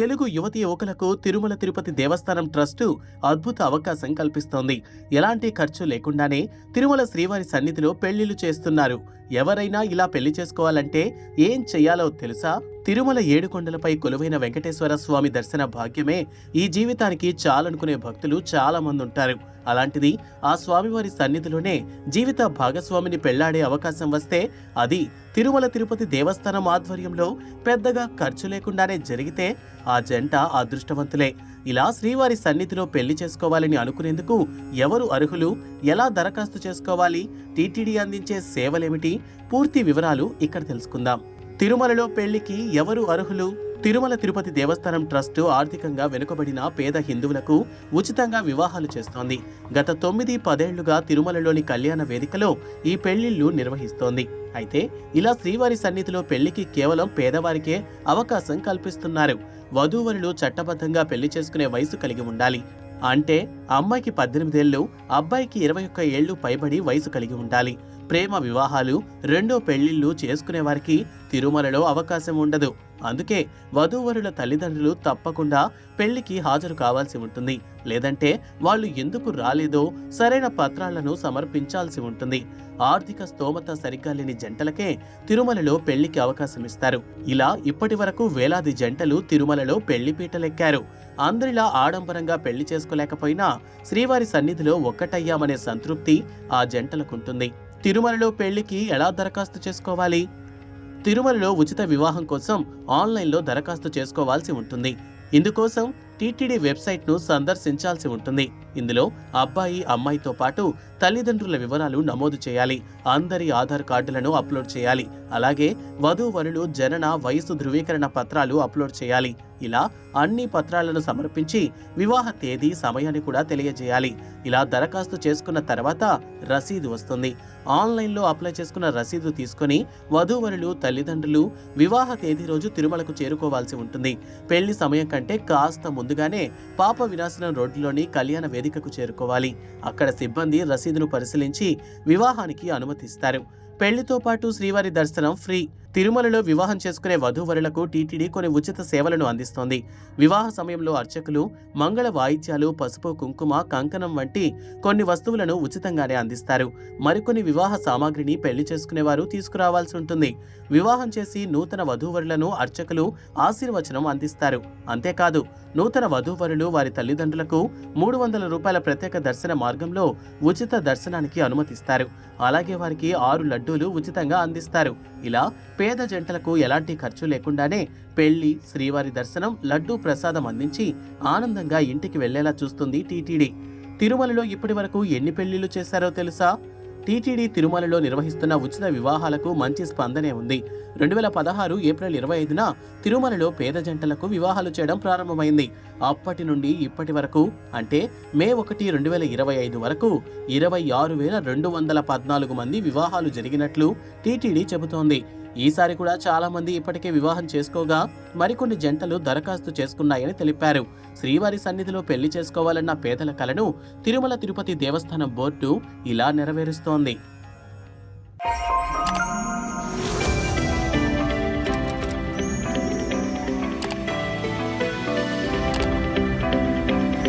తెలుగు యువతి యువకులకు తిరుమల తిరుపతి దేవస్థానం ట్రస్టు అద్భుత అవకాశం కల్పిస్తోంది. ఎలాంటి ఖర్చు లేకుండానే తిరుమల శ్రీవారి సన్నిధిలో పెళ్ళిళ్ళు చేస్తున్నారు. ఎవరైనా ఇలా పెళ్ళి చేసుకోవాలంటే ఏం చెయ్యాలో తెలుసా? తిరుమల ఏడుకొండలపై కొలువైన వెంకటేశ్వర స్వామి దర్శన భాగ్యమే ఈ జీవితానికి చాలనుకునే భక్తులు చాలా మంది ఉంటారు అలాంటిది ఆ స్వామివారి సన్నిధిలోనే జీవిత భాగస్వామిని పెళ్ళాడే అవకాశం వస్తే అది తిరుమల తిరుపతి దేవస్థానం ఆధ్వర్యంలో పెద్దగా ఖర్చు లేకుండానే జరిగితే ఆ జంట అదృష్టవంతులే. ఇలా శ్రీవారి సన్నిధిలో పెళ్ళి చేసుకోవాలని అనుకునేందుకు ఎవరు అర్హులు? ఎలా దరఖాస్తు చేసుకోవాలి? టీటీడీ అందించే సేవలేమిటి? పూర్తి వివరాలు ఇక్కడ తెలుసుకుందాం. తిరుమలలో పెళ్ళికి ఎవరు అర్హులు? తిరుమల తిరుపతి దేవస్థానం ట్రస్టు ఆర్థికంగా వెనుకబడిన పేద హిందువులకు ఉచితంగా వివాహాలు చేస్తోంది. గత తొమ్మిది పదేళ్ళుగా తిరుమలలోని కళ్యాణ వేదికలో ఈ పెళ్ళిళ్ళు నిర్వహిస్తోంది. అయితే ఇలా శ్రీవారి సన్నిధిలో పెళ్ళికి కేవలం పేదవారికే అవకాశం కల్పిస్తున్నారు. వధూవరులు చట్టబద్ధంగా పెళ్ళి చేసుకునే వయసు కలిగి ఉండాలి. అంటే అమ్మాయికి పద్దెనిమిదేళ్ళు అబ్బాయికి ఇరవై ఒక్క ఏళ్ళు పైబడి వయసు కలిగి ఉండాలి. ప్రేమ వివాహాలు రెండో పెళ్ళిళ్ళు చేసుకునే వారికి తిరుమలలో అవకాశం ఉండదు. అందుకే వధూవరుల తల్లిదండ్రులు తప్పకుండా పెళ్ళికి హాజరు కావాల్సి ఉంటుంది. లేదంటే వాళ్ళు ఎందుకు రాలేదో సరైన పత్రాలను సమర్పించాల్సి ఉంటుంది. ఆర్థిక స్తోమత సరిగ్గా లేని జంటలకే తిరుమలలో పెళ్ళికి అవకాశం ఇస్తారు. ఇలా ఇప్పటి వరకు వేలాది జంటలు తిరుమలలో పెళ్ళి పీటలెక్కారు. అందరిలా ఆడంబరంగా పెళ్ళి చేసుకోలేకపోయినా శ్రీవారి సన్నిధిలో ఒక్కటయ్యామనే సంతృప్తి ఆ జంటలకుంటుంది తిరుమలలో పెళ్ళికి ఎలా దరఖాస్తు చేసుకోవాలి? తిరుమలలో ఉచిత వివాహం కోసం ఆన్లైన్లో దరఖాస్తు చేసుకోవాల్సి ఉంటుంది. ఇందుకోసం టీటీడీ వెబ్సైట్ను సందర్శించాల్సి ఉంటుంది. ఇందులో అబ్బాయి అమ్మాయితో పాటు తల్లిదండ్రుల వివరాలు నమోదు చేయాలి. అందరి ఆధార్ కార్డులను అప్లోడ్ చేయాలి. అలాగే వధూవరులు జనన వయసు ధృవీకరణ పత్రాలు అప్లోడ్ చేయాలి. ఇలా అన్ని పత్రాలను సమర్పించి వివాహ తేదీ సమయాన్ని కూడా తెలియజేయాలి. ఇలా దరఖాస్తు చేసుకున్న తర్వాత రసీదు వస్తుంది. ఆన్లైన్లో అప్లై చేసుకున్న రసీదు తీసుకొని వధూవరులు తల్లిదండ్రులు వివాహ తేదీ రోజు తిరుమలకు చేరుకోవాల్సి ఉంటుంది. పెళ్ళి సమయం కంటే కాస్త ముందుగానే పాప వినాశనం రోడ్డులోని కళ్యాణ వేదికకు చేరుకోవాలి. అక్కడ సిబ్బంది రసీదు రసీదును పరిశీలించి వివాహానికి అనుమతిస్తారు. పెళ్ళితో పాటు శ్రీవారి దర్శనం ఫ్రీ. తిరుమలలో వివాహం చేసుకునే వధూవరులకు టీటీడీ కొన్ని ఉచిత సేవలను అందిస్తోంది. వివాహ సమయంలో అర్చకులు మంగళ వాయిద్యాలు పసుపు కుంకుమ కంకణం వంటి కొన్ని వస్తువులను ఉచితంగానే అందిస్తారు. మరికొన్ని వివాహ సామాగ్రిని పెళ్ళి చేసుకునేవారు తీసుకురావాల్సి ఉంటుంది. వివాహం చేసి నూతన వధూవరులను అర్చకులు ఆశీర్వచనం అందిస్తారు. అంతేకాదు నూతన వధూవరులు వారి తల్లిదండ్రులకు మూడు వందల రూపాయల ప్రత్యేక దర్శన మార్గంలో ఉచిత దర్శనానికి అనుమతిస్తారు. అలాగే వారికి ఆరు లడ్డూలు ఉచితంగా అందిస్తారు. ఇలా పేద జంటలకు ఎలాంటి ఖర్చు లేకుండానే పెళ్ళి శ్రీవారి దర్శనం లడ్డూ ప్రసాదం అందించి ఆనందంగా ఇంటికి వెళ్ళేలా చూస్తుంది టీటీడీ. తిరుమలలో ఇప్పటి వరకు ఎన్ని పెళ్ళిళ్ళు చేశారో తెలుసా? టీటీడీ తిరుమలలో నిర్వహిస్తున్న ఉచిత వివాహాలకు మంచి స్పందనే ఉంది. రెండు వేల పదహారు ఏప్రిల్ ఇరవై ఐదున తిరుమలలో పేద జంటలకు వివాహాలు చేయడం ప్రారంభమైంది. అప్పటి నుండి ఇప్పటి వరకు అంటే మే ఒకటి రెండు వేల ఇరవై ఐదు వరకు ఇరవై ఆరు వేల రెండు వందల పద్నాలుగు మంది వివాహాలు జరిగినట్లు టీటీడీ చెబుతోంది. ఈసారి కూడా చాలా మంది ఇప్పటికే వివాహం చేసుకోగా మరికొన్ని జంటలు దరఖాస్తు చేసుకున్నాయని తెలిపారు. శ్రీవారి సన్నిధిలో పెళ్ళి చేసుకోవాలన్న పేదల కలను తిరుమల తిరుపతి దేవస్థానం బోర్డు ఇలా నెరవేరుస్తోంది.